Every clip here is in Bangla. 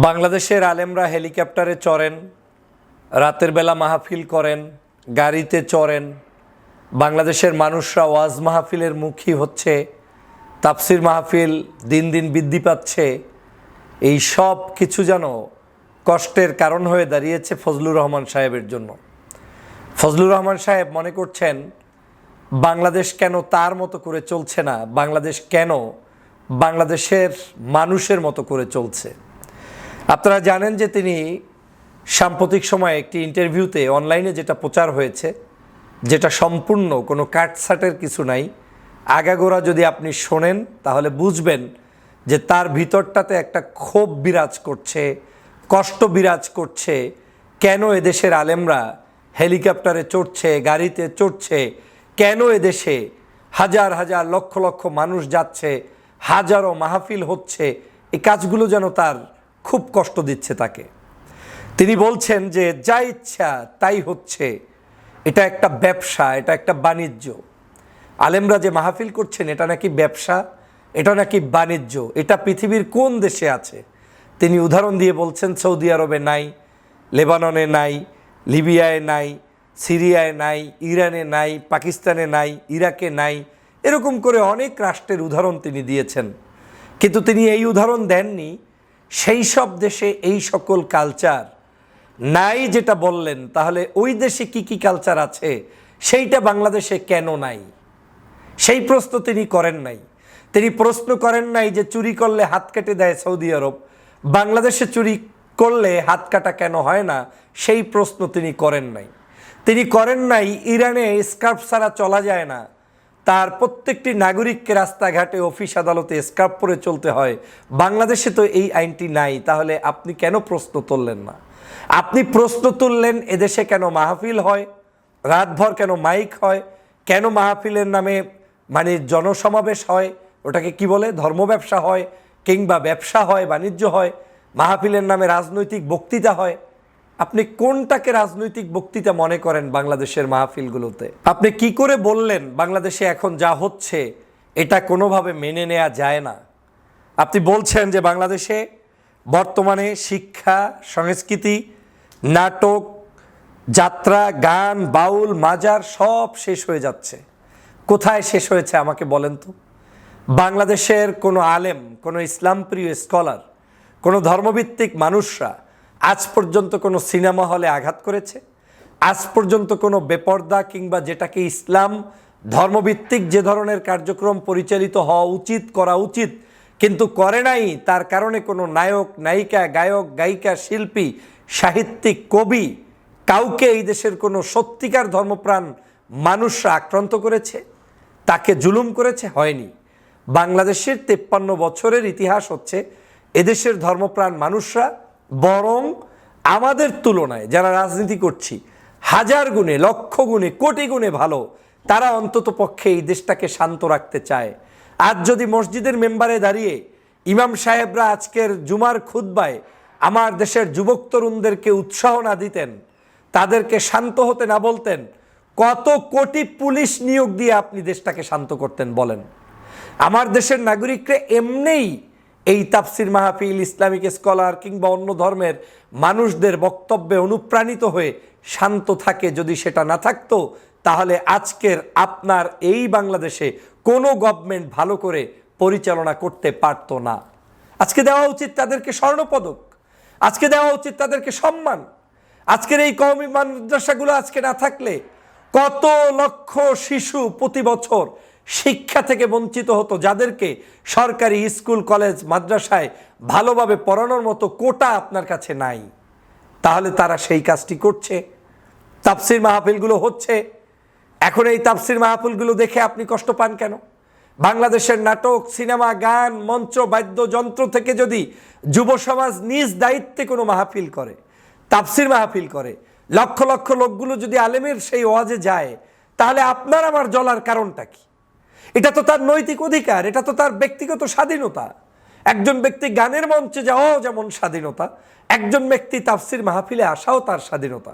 বাংলাদেশের আলেমরা হেলিকপ্টারে চড়েন, রাতের বেলা মাহফিল করেন, গাড়িতে চড়েন। বাংলাদেশের মানুষরা ওয়াজ মাহফিলের মুখী হচ্ছে, তাফসির মাহফিল দিন দিন বৃদ্ধি পাচ্ছে। এই সব কিছু যেন কষ্টের কারণ হয়ে দাঁড়িয়েছে ফজলুর রহমান সাহেবের জন্য। ফজলুর রহমান সাহেব মনে করছেন, বাংলাদেশ কেন তার মতো করে চলছে না? বাংলাদেশ কেন বাংলাদেশের মানুষের মতো করে চলছে? আপনারা জানেন যে তিনি সাম্প্রতিক সময়ে একটি ইন্টারভিউতে অনলাইনে যেটা প্রচার হয়েছে, যেটা সম্পূর্ণ কোনো কাটসাটের কিছু নাই, আগাগোড়া যদি আপনি শোনেন তাহলে বুঝবেন যে তার ভিতরটাতে একটা ক্ষোভ বিরাজ করছে, কষ্ট বিরাজ করছে, কেন এদেশের আলেমরা হেলিকপ্টারে চড়ছে, গাড়িতে চড়ছে, কেন এদেশে হাজার হাজার লক্ষ লক্ষ মানুষ যাচ্ছে, হাজারো মাহফিল হচ্ছে, এই কাজগুলো যেন তার খুব কষ্ট দিচ্ছে তাকে। তিনি বলছেন যে, যা ইচ্ছা তাই হচ্ছে। এটা একটা ব্যবসা, এটা একটা বাণিজ্য। আলেমরা যে মাহফিল করছেন, এটা নাকি ব্যবসা, এটা নাকি বাণিজ্য, এটা পৃথিবীর কোন দেশে আছে? তিনি উদাহরণ দিয়ে বলছেন, সৌদি আরবে নাই, লেবাননে নাই, লিবিয়ায় নাই, সিরিয়ায় নাই, ইরানে নাই, পাকিস্তানে নাই, ইরাকে নাই। এরকম করে অনেক রাষ্ট্রের উদাহরণ তিনি দিয়েছেন। কিন্তু তিনি এই উদাহরণ দেননি। সেই সব দেশে এই সকল কালচার নাই যেটা বললেন, তাহলে ওই দেশে কি কি কালচার আছে? সেইটা বাংলাদেশে কেন নাই? সেই প্রশ্ন তিনি করেন নাই। তিনি প্রশ্ন করেন নাই যে চুরি করলে হাত কেটে দেয় সৌদি আরব। বাংলাদেশে চুরি করলে হাত কাটা কেন হয় না? সেই প্রশ্ন তিনি করেন নাই। তিনি করেন নাই, ইরানে স্কার্ফ ছাড়া চলা যায় না। তার প্রত্যেকটি নাগরিককে রাস্তাঘাটে অফিস আদালতে স্কার্প পরে চলতে হয়। বাংলাদেশে তো এই আইনটি নাই, তাহলে আপনি কেন প্রশ্ন তুললেন না? আপনি প্রশ্ন তুললেন, এদেশে কেন মাহফিল হয়? রাতভর কেন মাইক হয়? কেন মাহফিলের নামে মানে জনসমাবেশ হয়? ওটাকে কি বলে? ধর্ম ব্যবসা হয়, কিংবা ব্যবসা হয়, বাণিজ্য হয়? মাহফিলের নামে রাজনৈতিক বক্তৃতা হয়? আপনি কোনটাকে রাজনৈতিক বক্তৃতা মনে করেন বাংলাদেশের মাহফিলগুলোতে? আপনি কি করে বললেন বাংলাদেশে এখন যা হচ্ছে, এটা কোনোভাবে মেনে নেওয়া যায় না? আপনি বলছেন যে বাংলাদেশে বর্তমানে শিক্ষা, সংস্কৃতি, নাটক, যাত্রা, গান, বাউল, মাজার সব শেষ হয়ে যাচ্ছে। কোথায় শেষ হয়েছে আমাকে বলেন তো? বাংলাদেশের কোনো আলেম, কোনো ইসলামপ্রিয় স্কলার, কোনো ধর্মভিত্তিক মানুষরা আজ পর্যন্ত কোনো সিনেমা হলে আঘাত করেছে? আজ পর্যন্ত কোনো বেপর্দা কিংবা যেটাকে ইসলাম ধর্মভিত্তিক যে ধরনের কার্যক্রম পরিচালিত হওয়া উচিত, করা উচিত, কিন্তু করে নাই, তার কারণে কোনো নায়ক, নায়িকা, গায়ক, গায়িকা, শিল্পী, সাহিত্যিক, কবি কাউকে এই দেশের কোনো সত্যিকার ধর্মপ্রাণ মানুষরা আক্রান্ত করেছে? তাকে জুলুম করেছে? হয়নি। বাংলাদেশের তেপ্পান্ন বছরের ইতিহাস হচ্ছে এদেশের ধর্মপ্রাণ মানুষরা বরং আমাদের তুলনায় যারা রাজনীতি করছি, হাজার গুণে, লক্ষ গুণে, কোটি গুণে ভালো, তারা অন্তত পক্ষে এই দেশটাকে শান্ত রাখতে চায়। আজ যদি মসজিদের মেম্বারে দাঁড়িয়ে ইমাম সাহেবরা আজকের জুমার খুদ্বায় আমার দেশের যুবক তরুণদেরকে উৎসাহ না দিতেন, তাদেরকে শান্ত হতে না বলতেন, কত কোটি পুলিশ নিয়োগ দিয়ে আপনি দেশটাকে শান্ত করতেন বলেন। আমার দেশের নাগরিকরা এমনিই এই তাফসির মাহফিল, ইসলামিক স্কলার কিংবা অন্য ধর্মের মানুষদের বক্তব্যে অনুপ্রাণিত হয়ে শান্ত থাকে যদি সেটা না থাকতো, তাহলে আজকের আপনার এই বাংলাদেশে কোনো গভর্নমেন্ট ভালো করে পরিচালনা করতে পারতো না। আজকে দেওয়া উচিত তাদেরকে স্বর্ণপদক, আজকে দেওয়া উচিত তাদেরকে সম্মান, আজকের এই কওমি মাদ্রাসাগুলো আজকে না থাকলে কত লক্ষ শিশু প্রতি বছর শিক্ষা থেকে বঞ্চিত হতো, যাদেরকে সরকারি স্কুল, কলেজ, মাদ্রাসায় ভালোভাবে পড়ানোর মতো কোটা আপনার কাছে নাই, তাহলে তারা সেই কাজটি করছে। তাফসির মাহফিলগুলো হচ্ছে। এখন এই তাফসির মাহফিলগুলো দেখে আপনি কষ্ট পান কেন? বাংলাদেশের নাটক, সিনেমা, গান, মঞ্চ, বাদ্যযন্ত্র থেকে যদি যুব সমাজ নিজ দায়িত্বে কোনো মাহফিল করে, তাফসির মাহফিল করে, লক্ষ লক্ষ লোকগুলো যদি আলেমের সেই ওয়াজে যায়, তাহলে আপনার আমার জলার কারণটা কি? এটা তো তার নৈতিক অধিকার, এটা তো তার ব্যক্তিগত স্বাধীনতা। একজন ব্যক্তি গানের মঞ্চে যাওয়াও যেমন স্বাধীনতা, একজন ব্যক্তি তাফসির মাহফিলে আসাও তার স্বাধীনতা।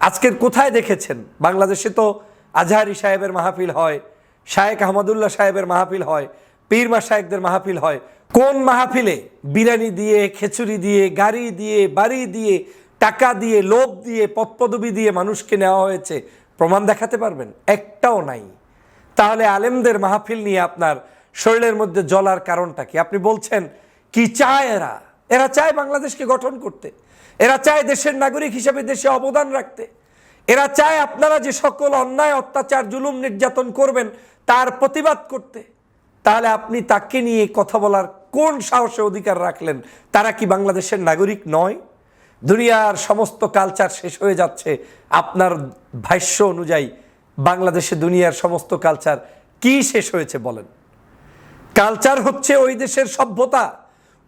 আজকের কোথায় দেখেছেন? বাংলাদেশে তো আজহারি সাহেবের মাহফিল হয়, শায়েক আহমদুল্লাহ সাহেবের মাহফিল হয়, পীর মা শায়েকদের মাহফিল হয়। কোন মাহফিলে? বিরিয়ানি দিয়ে, খেচুড়ি দিয়ে, গাড়ি দিয়ে, বাড়ি দিয়ে, টাকা দিয়ে, লোভ দিয়ে, পদপদবি দিয়ে মানুষকে নেওয়া হয়েছে, প্রমাণ দেখাতে পারবেন? একটাও নাই। তাহলে আলেমদের মাহফিল নিয়ে আপনার শরীরের মধ্যে জলার কারণটা কি? আপনি বলছেন, কি চায় এরা? এরা চায় বাংলাদেশকে গঠন করতে। এরা চায় দেশের নাগরিক হিসেবে দেশে অবদান রাখতে। এরা চায় আপনারা যে সকল অন্যায়, অত্যাচার, জুলুম নির্যাতন করবেন, তার প্রতিবাদ করতে। তাহলে আপনি তাকে নিয়ে কথা বলার কোন সাহসে অধিকার রাখলেন? তারা কি বাংলাদেশের নাগরিক নয়? দুনিয়ার সমস্ত কালচার শেষ হয়ে যাচ্ছে। আপনার ভাষ্য অনুযায়ী বাংলাদেশে দুনিয়ার সমস্ত কালচার কি শেষ হয়েছে বলেন? কালচার হচ্ছে ওই দেশের সভ্যতা,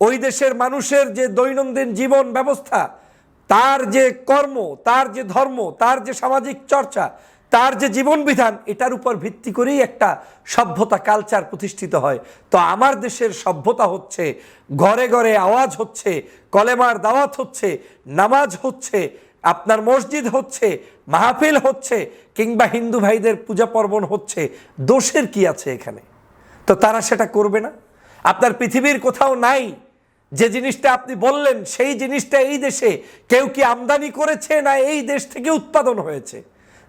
ওই দেশের মানুষের যে দৈনন্দিন জীবন ব্যবস্থা, তার যে কর্ম, তার যে ধর্ম, তার যে সামাজিক চর্চা, তার যে জীবন বিধান, এটার উপর ভিত্তি করেই একটা সভ্যতা কালচার প্রতিষ্ঠিত হয়। তো আমার দেশের সভ্যতা হচ্ছে, ঘরে ঘরে আওয়াজ হচ্ছে, কলেমার দাওয়াত হচ্ছে, নামাজ হচ্ছে আপনার মসজিদ হচ্ছে, মাহফিল হচ্ছে, কিংবা হিন্দু ভাইদের পূজা পার্বণ হচ্ছে, দোষের কি আছে এখানে? তো তারা সেটা করবে না। আপনার পৃথিবীর কোথাও নাই, যে জিনিসটা আপনি বললেন, সেই জিনিসটা এই দেশে কেউ কি আমদানি করেছে না এই দেশ থেকে উৎপাদন হয়েছে?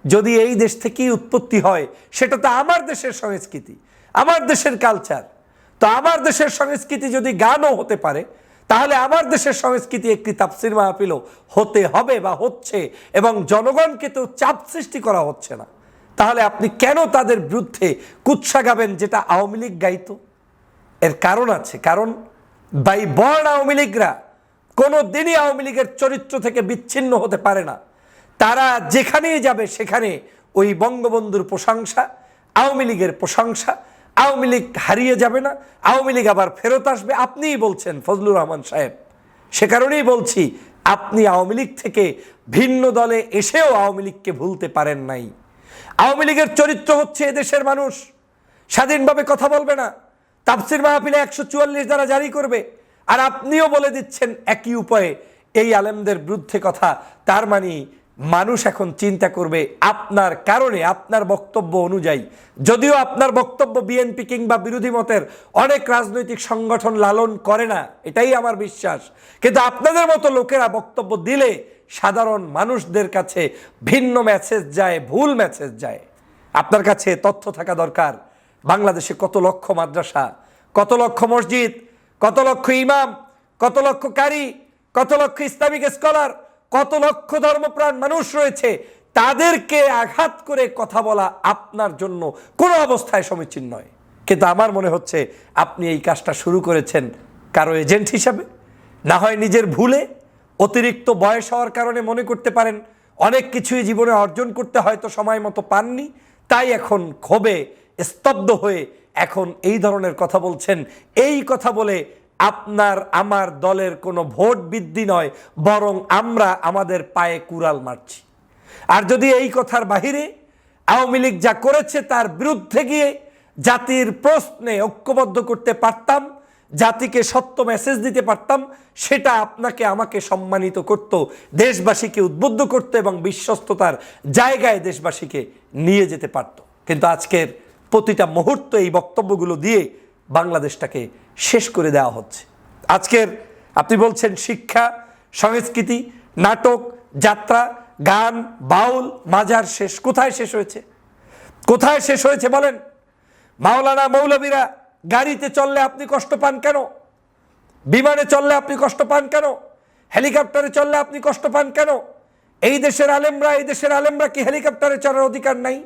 যদি এই দেশ থেকেই উৎপত্তি হয়, সেটা তো আমার দেশের সংস্কৃতি, আমার দেশের কালচার তো আমার দেশের সংস্কৃতি যদি গানও হতে পারে তাহলে আমার দেশের সংস্কৃতি একটি তাপসির মাহফিলও হতে হবে বা হচ্ছে এবং জনগণকে তো চাপ সৃষ্টি করা হচ্ছে না। তাহলে আপনি কেন তাদের বিরুদ্ধে কুৎসা গাবেন যেটা আওয়ামী লীগ গাইতো? এর কারণ আছে। কারণ বাই বর্ণ আওয়ামী লীগরা কোনো দিনই আওয়ামী লীগের চরিত্র থেকে বিচ্ছিন্ন হতে পারে না। তারা যেখানেই যাবে সেখানে ওই বঙ্গবন্ধুর প্রশংসা, আওয়ামী লীগের প্রশংসা আওয়ামী লীগ হারিয়ে যাবে না, আওয়ামী লীগ আবার ফেরত আসবে, আপনিই বলছেন ফজলুর রহমান সাহেব। সে কারণেই বলছি, আপনি আওয়ামী লীগ থেকে ভিন্ন দলে এসেও আওয়ামী লীগকে ভুলতে পারেন নাই। আওয়ামী লীগের চরিত্র হচ্ছে এদেশের মানুষ। স্বাধীনভাবে কথা বলবে না। তাফসির মাহফিলে একশো চুয়াল্লিশ দ্বারা জারি করবে। আর আপনিও বলে দিচ্ছেন একই উপায়ে এই আলেমদের বিরুদ্ধে কথা। তার মানে মানুষ এখন চিন্তা করবে আপনার কারণে, আপনার বক্তব্য অনুযায়ী। যদিও আপনার বক্তব্য বিএনপি কিংবা বিরোধী মতের অনেক রাজনৈতিক সংগঠন লালন করে না, এটাই আমার বিশ্বাস। কিন্তু আপনাদের মতো লোকেরা বক্তব্য দিলে সাধারণ মানুষদের কাছে ভিন্ন মেসেজ যায়, ভুল মেসেজ যায়। আপনার কাছে তথ্য থাকা দরকার। বাংলাদেশে কত লক্ষ মাদ্রাসা, কত লক্ষ মসজিদ, কত লক্ষ ইমাম, কত লক্ষ কারি, কত লক্ষ ইসলামিক স্কলার কত লক্ষ ধর্মপ্রাণ মানুষ রয়েছে, তাদেরকে আঘাত করে কথা বলা আপনার জন্য কোনো অবস্থায় সমীচীন নয়। কিন্তু আমার মনে হচ্ছে আপনি এই কাজটা শুরু করেছেন কারও এজেন্ট হিসাবে। না হয় নিজের ভুলে, অতিরিক্ত বয়স হওয়ার কারণে মনে করতে পারেন, অনেক কিছুই জীবনে অর্জন করতে হয়তো সময় মতো পাননি, তাই এখন ক্ষোভে, স্তব্ধ হয়ে এখন এই ধরনের কথা বলছেন। এই কথা বলে আপনার, আমার দলের কোনো ভোট বৃদ্ধি নয়, বরং আমরা আমাদের পায়ে কুড়াল মারছি। আর যদি এই কথার বাহিরে আওয়ামী লীগ যা করেছে তার বিরুদ্ধে গিয়ে জাতির প্রশ্নে ঐক্যবদ্ধ করতে পারতাম, জাতিকে সত্য মেসেজ দিতে পারতাম, সেটা আপনাকে আমাকে সম্মানিত করত, দেশবাসীকে উদ্বুদ্ধ করত এবং বিশ্বস্ততার জায়গায় দেশবাসীকে নিয়ে যেতে পারত। কিন্তু আজকের প্রতিটা মুহূর্ত এই বক্তব্যগুলো দিয়ে বাংলাদেশটাকে শেষ করে দেওয়া হচ্ছে। আজকের আপনি বলছেন শিক্ষা, সংস্কৃতি, নাটক, যাত্রা, গান, বাউল, মাজার শেষ। কোথায় শেষ হয়েছে? কোথায় শেষ হয়েছে বলেন? মাওলানা মৌলবীরা গাড়িতে চললে আপনি কষ্ট পান কেন? বিমানে চললে আপনি কষ্ট পান কেন? হেলিকপ্টারে চললে আপনি কষ্ট পান কেন? এই দেশের আলেমরা, এই দেশের আলেমরা কি হেলিকপ্টারে চড়ার অধিকার নাই?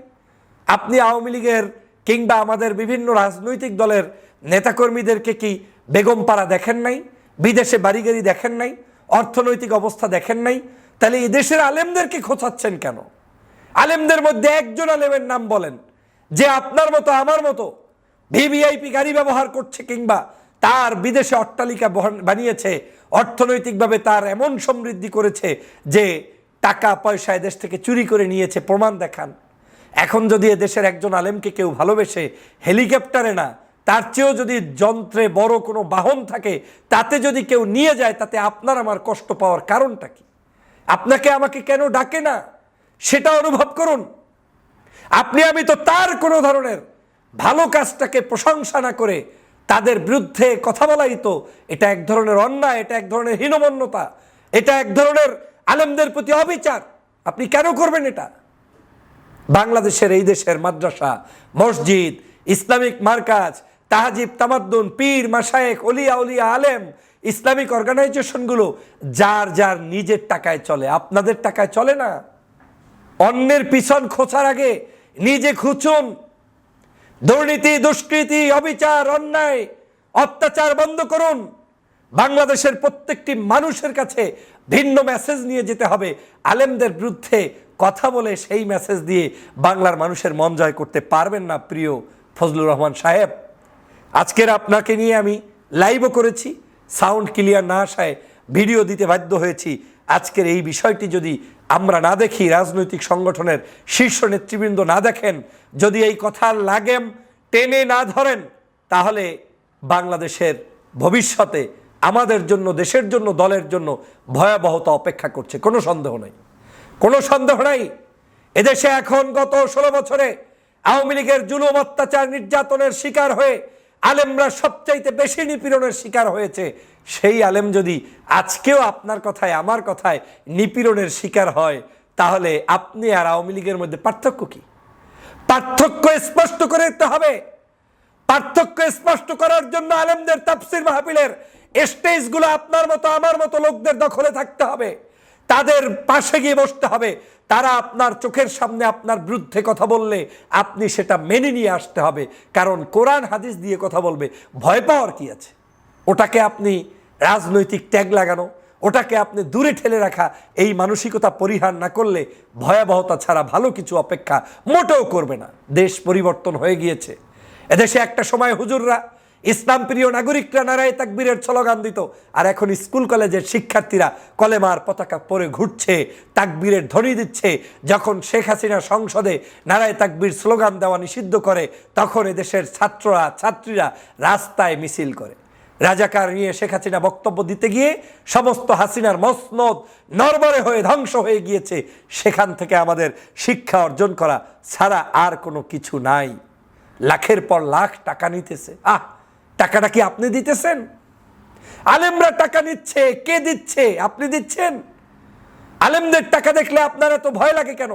আপনি আওয়ামী লীগের কিংবা আমাদের বিভিন্ন রাজনৈতিক দলের নেতাকর্মীদেরকে কি বেগমপাড়া দেখেন নাই? বিদেশে বাড়িগাড়ি দেখেন নাই? অর্থনৈতিক অবস্থা দেখেন নাই? তাহলে এই দেশের আলেমদেরকে খোঁচাচ্ছেন কেন? আলেমদের মধ্যে একজন আলেমের নাম বলেন, যে আপনার মতো, আমার মতো ভিভিআইপি গাড়ি ব্যবহার করছে কিংবা তার বিদেশে অট্টালিকা বানিয়েছে, অর্থনৈতিকভাবে তার এমন সমৃদ্ধি করেছে যে টাকা পয়সা দেশ থেকে চুরি করে নিয়েছে, প্রমাণ দেখান। এখন যদি দেশের একজন আলেমকে কেউ ভালোবেসে হেলিকপ্টারে না তার চেয়েও যদি যন্ত্রে বড় কোনো বাহন থাকে, তাতে যদি কেউ নিয়ে যায়, তাতে আপনার আমার কষ্ট পাওয়ার কারণটা কি? আপনাকে আমাকে কেন ডাকে না? সেটা অনুভব করুন। আপনি, আমি তো তার কোনো ধরনের ভালো কাজটাকে প্রশংসা না করে তাদের বিরুদ্ধে কথা বলাই তো এটা এক ধরনের অন্যায়, এটা এক ধরনের হীনমন্যতা, এটা এক ধরনের আলেমদের প্রতি অবিচার। আপনি কেন করবেন এটা? বাংলাদেশের এই দেশের মাদ্রাসা, মসজিদ, ইসলামিক মার্কাজ তাহাজিব, তামাদ্দুন, পীর মাসায়েক অলিয়া উলিয়া আলেম, ইসলামিক অর্গানাইজেশনগুলো যার যার নিজের টাকায় চলে, আপনাদের টাকায় চলে না? অন্যের পিছন খোঁচার আগে নিজে খুঁচুন। দুর্নীতি, দুষ্কৃতি, অবিচার, অন্যায়, অত্যাচার বন্ধ করুন। বাংলাদেশের প্রত্যেকটি মানুষের কাছে ভিন্ন মেসেজ নিয়ে যেতে হবে। আলেমদের বিরুদ্ধে কথা বলে সেই মেসেজ দিয়ে বাংলার মানুষের মন জয় করতে পারবেন না, প্রিয় ফজলুর রহমান সাহেব। আজকের আপনাকে নিয়ে আমি লাইভও করেছি সাউন্ড ক্লিয়ার না আসায় ভিডিও দিতে বাধ্য হয়েছি। আজকের এই বিষয়টি যদি আমরা না দেখি, রাজনৈতিক সংগঠনের শীর্ষ নেতৃবৃন্দ না দেখেন, যদি এই কথার লাগেম, টেনে না ধরেন, তাহলে বাংলাদেশের ভবিষ্যতে আমাদের জন্য, দেশের জন্য, দলের জন্য ভয়াবহতা অপেক্ষা করছে। কোনো সন্দেহ নেই। কোনো সন্দেহ নাই। এদেশে এখন গত ষোলো বছরে আওয়ামী লীগের জুলুম অত্যাচার নির্যাতনের শিকার হয়ে আলেমরা সবচাইতে বেশি নিপীড়নের শিকার হয়েছে। সেই আলেম যদি আজকেও আপনার কথায়, আমার কথায় নিপীড়নের শিকার হয়, তাহলে আপনি আর আওয়ামী লীগের মধ্যে পার্থক্য কি? পার্থক্য স্পষ্ট করে দিতে হবে। পার্থক্য স্পষ্ট করার জন্য আলেমদের তাফসির মাহফিলের স্টেজগুলো আপনার মতো, আমার মতো লোকদের দখলে থাকতে হবে। তাদের পাশে গিয়ে বসতে হবে। তারা আপনার চোখের সামনে আপনার বিরুদ্ধে কথা বললে আপনি সেটা মেনে নিয়ে আসতে হবে। কারণ কোরআন হাদিস দিয়ে কথা বলবে, ভয় পাওয়ার কি আছে? ওটাকে আপনি রাজনৈতিক ট্যাগ লাগানো, ওটাকে আপনি দূরে ঠেলে রাখা, এই মানসিকতা পরিহার না করলে ভয়াবহতা ছাড়া ভালো কিছু অপেক্ষা মোটেও করবে না। দেশ পরিবর্তন হয়ে গিয়েছে। এদেশে একটা সময় হুজুররা ইসলাম প্রিয় নাগরিকরা নারায় তাকবীরের স্লোগান দিত। আর এখন স্কুল কলেজের শিক্ষার্থীরা কলেমার পতাকা পরে ঘুরছে, তাকবীরের ধ্বনি দিচ্ছে। যখন শেখ হাসিনা সংসদে নারায় তাকবীর স্লোগান দেওয়া নিষিদ্ধ করে, তখন এদেশের ছাত্ররা, ছাত্রীরা রাস্তায় মিছিল করে। রাজাকার নিয়ে শেখ হাসিনা বক্তব্য দিতে গিয়ে সমস্ত হাসিনার মসনদ নরবরে হয়ে ধ্বংস হয়ে গিয়েছে। সেখান থেকে আমাদের শিক্ষা অর্জন করা ছাড়া আর কোনো কিছু নাই। লাখের পর লাখ টাকা নিতেছে। আহ! টাকাটা কি আপনি দিতেছেন? আলেমরা টাকা নিচ্ছে, কে দিচ্ছে? আপনি দিচ্ছেন? আলেমদের টাকা দেখলে আপনার এত ভয় লাগে কেন?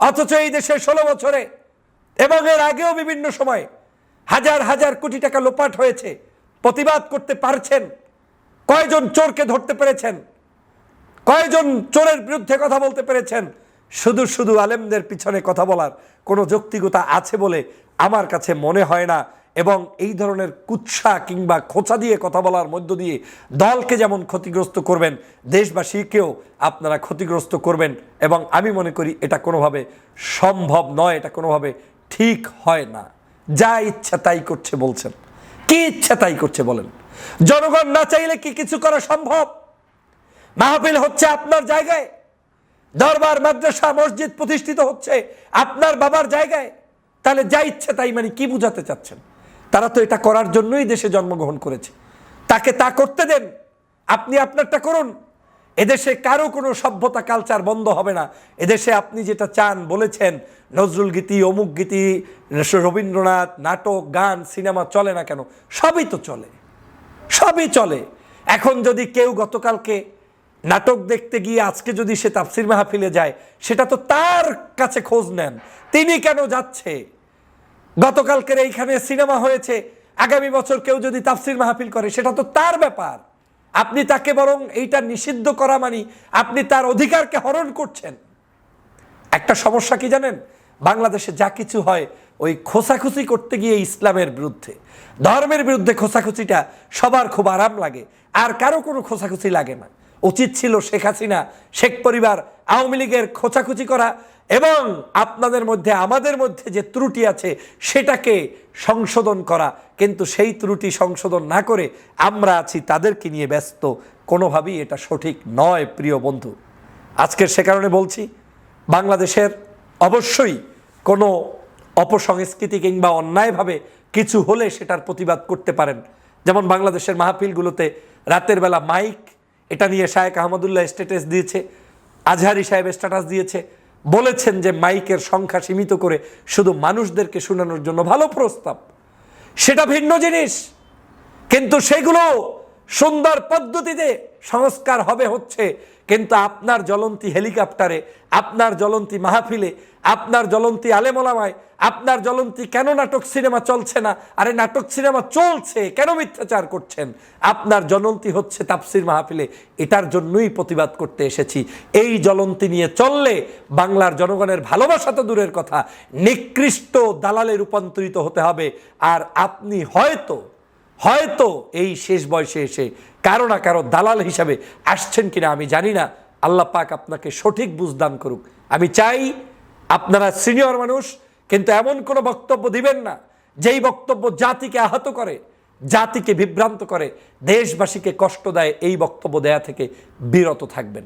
অথচ এই দেশে ষোলো বছরে এবং এর আগেও বিভিন্ন সময় হাজার হাজার কোটি টাকা লোপাট হয়েছে, প্রতিবাদ করতে পারছেন, কয়জন চোরকে ধরতে পেরেছেন, কয়জন চোরের বিরুদ্ধে কথা বলতে পেরেছেন, শুধু শুধু আলেমদের পিছনে কথা বলার কোনো যৌক্তিকতা আছে বলে আমার কাছে মনে হয় না। এবং এই ধরনের কুৎসা কিংবা খোঁচা দিয়ে কথা বলার মধ্য দিয়ে দলকে যেমন ক্ষতিগ্রস্ত করবেন, দেশবাসীকেও আপনারা ক্ষতিগ্রস্ত করবেন এবং আমি মনে করি এটা কোনোভাবে সম্ভব নয়, এটা কোনোভাবে ঠিক হয় না। যা ইচ্ছা তাই করছে বলছেন। কি ইচ্ছা তাই করছে বলেন? জনগণ না চাইলে কি কিছু করা সম্ভব? মাহফিল হচ্ছে আপনার জায়গায়। দরবার, মাদ্রাসা, মসজিদ প্রতিষ্ঠিত হচ্ছে আপনার বাবার জায়গায়। তাহলে যা ইচ্ছে তাই মানে কি বুঝাতে চাচ্ছেন? তারা তো এটা করার জন্যই দেশে জন্মগ্রহণ করেছে। তাকে তা করতে দেন। আপনি আপনারটা করুন। এদেশে কারও কোনো সভ্যতা কালচার বন্ধ হবে না। এদেশে আপনি যেটা চান বলেছেন, নজরুল গীতি, অমুক গীতি, রবীন্দ্রনাথ, নাটক, গান, সিনেমা চলে না কেন? সবই তো চলে। সবই চলে। এখন যদি কেউ গতকালকে নাটক দেখতে গিয়ে আজকে যদি সে তাফসির মাহফিলে যায়, সেটা তো তার কাছে খোঁজ নেন। তিনি কেন যাচ্ছে? গতকালকের এইখানে সিনেমা হয়েছে। আগামী বছর কেউ যদি তাফসির মাহফিল করে, সেটা তো তার ব্যাপার। আপনি তাকে বরং এইটা নিষিদ্ধ করা মানি, আপনি তার অধিকারকে হরণ করছেন। একটা সমস্যা কি জানেন? বাংলাদেশে যা কিছু হয়, ওই খোসাখুচি করতে গিয়ে ইসলামের বিরুদ্ধে। ধর্মের বিরুদ্ধে খোসাখুচিটা সবার খুব আরাম লাগে, আর কারও কোনো খোসাখুচি লাগে না। উচিত ছিল শেখ হাসিনা, শেখ পরিবার আওয়ামী লীগের খোঁচাখুচি করা এবং আপনাদের মধ্যে, আমাদের মধ্যে যে ত্রুটি আছে, সেটাকে সংশোধন করা। কিন্তু সেই ত্রুটি সংশোধন না করে আমরা আছি, তাদেরকে নিয়ে ব্যস্ত। কোনোভাবেই এটা সঠিক নয়, প্রিয় বন্ধু। আজকের সে কারণে বলছি, বাংলাদেশের অবশ্যই কোনো অপসংস্কৃতি কিংবা অন্যায়ভাবে কিছু হলে সেটার প্রতিবাদ করতে পারেন। যেমন বাংলাদেশের মাহফিলগুলোতে রাতের বেলা মাইক, এটা নিয়ে শায়েক আহমদুল্লাহ স্ট্যাটাস দিয়েছে। আজহারি সাহেব স্ট্যাটাস দিয়েছে। বলেছেন যে মাইকের সংখ্যা সীমিত করে শুধু মানুষদেরকে শোনানোর জন্য ভালো প্রস্তাব। সেটা ভিন্ন জিনিস। কিন্তু সেগুলো সুন্দর পদ্ধতিতে সংস্কার হবে হচ্ছে, কিন্তু আপনার জ্বলন্তি হেলিকপ্টারে, আপনার জ্বলন্তি মাহফিলে, আপনার জ্বলন্তি আলেমলামায়, আপনার জ্বলন্তি কেন নাটক সিনেমা চলছে না? আরে নাটক সিনেমা চলছে, কেন মিথ্যাচার করছেন? আপনার জ্বলন্তি হচ্ছে তাপসির মাহফিলে, এটার জন্যই প্রতিবাদ করতে এসেছি। এই জ্বলন্তি নিয়ে চললে বাংলার জনগণের ভালোবাসা তো দূরের কথা, নিকৃষ্ট দালালে রূপান্তরিত হতে হবে, আর আপনি হয়তো হয়তো এই শেষ বয়সে এসে কারও না কারও দালাল হিসাবে আসছেন কিনা আমি জানি না। আল্লাহ পাক আপনাকে সঠিক বুঝদান করুক। আমি চাই আপনারা সিনিয়র মানুষ, কিন্তু এমন কোনো বক্তব্য দিবেন না, যেই বক্তব্য জাতিকে আহত করে, জাতিকে বিভ্রান্ত করে, দেশবাসীকে কষ্ট দেয়, এই বক্তব্য দেয়া থেকে বিরত থাকবেন।